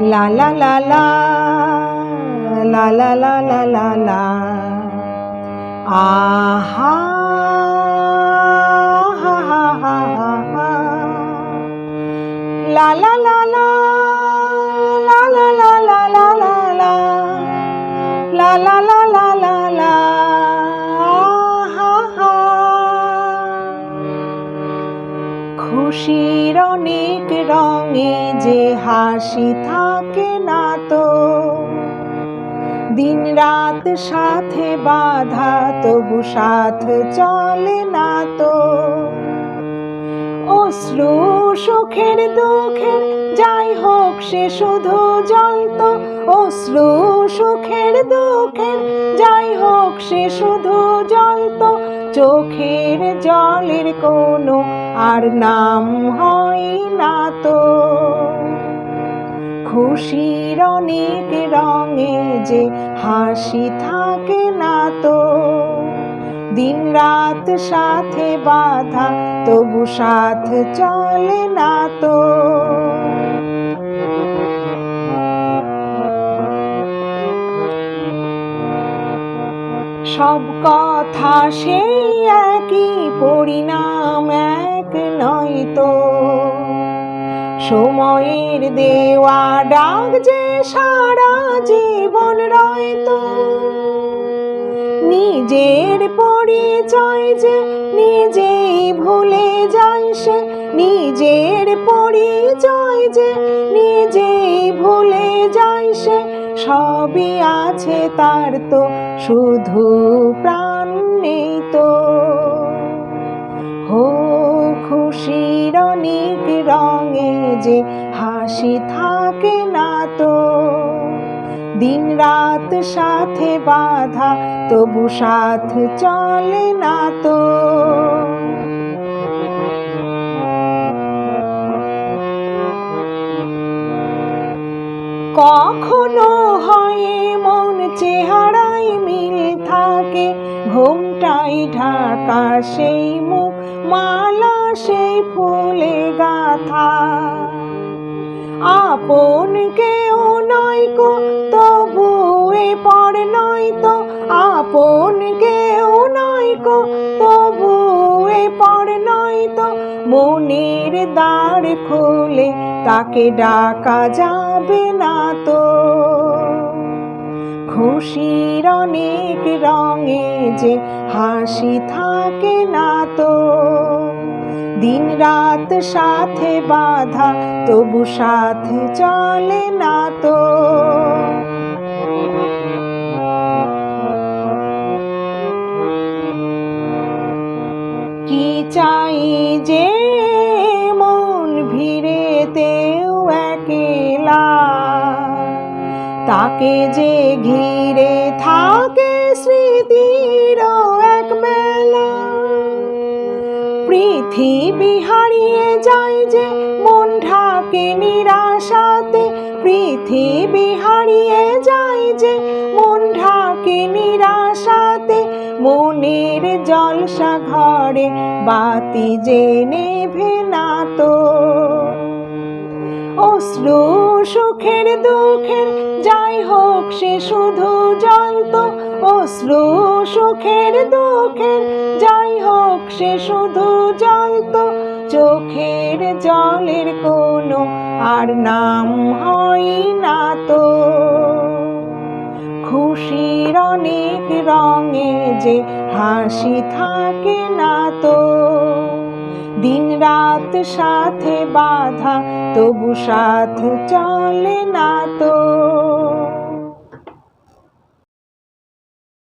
La la la la la la la la la la. Aha. খুশির অনেক রঙে যে হাসি থাকে না তো। দিন রাত সাথে বাধা তবু সাথ চলে না তো। অশ্রু সুখের দুঃখের যাই হোক সে শুধু জ্বলত। অশ্রু সুখের দুঃখের যাই হোক সে শুধু জ্বলত। চোখের জলের কোনো আর নাম হয় না তো। খুশির অনেক রঙে যে হাসি থাকে না তো। দিন রাত সাথে বাধা, তবু সাথ চলে না তো। সব কথা সেই একই, পরিণাম এক নয় তো। সময়ের দেওয়া ডাক যে সারা জীবন রয়তো নিজের পরিচয় যে নিজেই ভুলে যায় সে, নিজের পরিচয় যে নিজেই ভুলে যায় সে, সবই আছে তার তো, শুধু প্রাণ নেই তো। হো খুশির অনেক রঙে যে হাসি থাকে না তো দিন রাত সাথে বাধা, তবু সাথ চলে না তো। কখনো হয় মন চেহারায় মিল থাকে, ঘুমটাই ঢাকা সেই মুখ, মালা সেই ফুলে গাথা। আপন কেউ নয় কো পর নয় তো আপন কেউ নয় কো তবু এ পর নয় তো মনের দ্বার খুলে, তাকে ডাকা যাবে না তো। খুশির অনেক রঙে যে হাসি থাকে না তো। দিন রাত সাথে বাধা তবু সাথে চলে না তো। যে মন ভিড়ে ভিড়েতেও একেলা। তাকে যে ঘিরে থাকে স্মৃতির এক মেলা। পৃথিবী হারিয়ে যায় যে মন ঢাকে নিরাশাতে, পৃথিবী মনের জলসা ঘরে বাতি যে নেভে না তো। অশ্রু সুখের দুঃখের, যাই হোক সে শুধু জ্বলত অশ্রু সুখের দুঃখের, যাই হোক সে শুধু জ্বলত চোখের জলের কোনো আর নাম হয় না তো। খুশির অনেক রঙে যে হাসি থাকে না তো। দিন রাত সাথে বাধা তবু সাথ চলে না তো।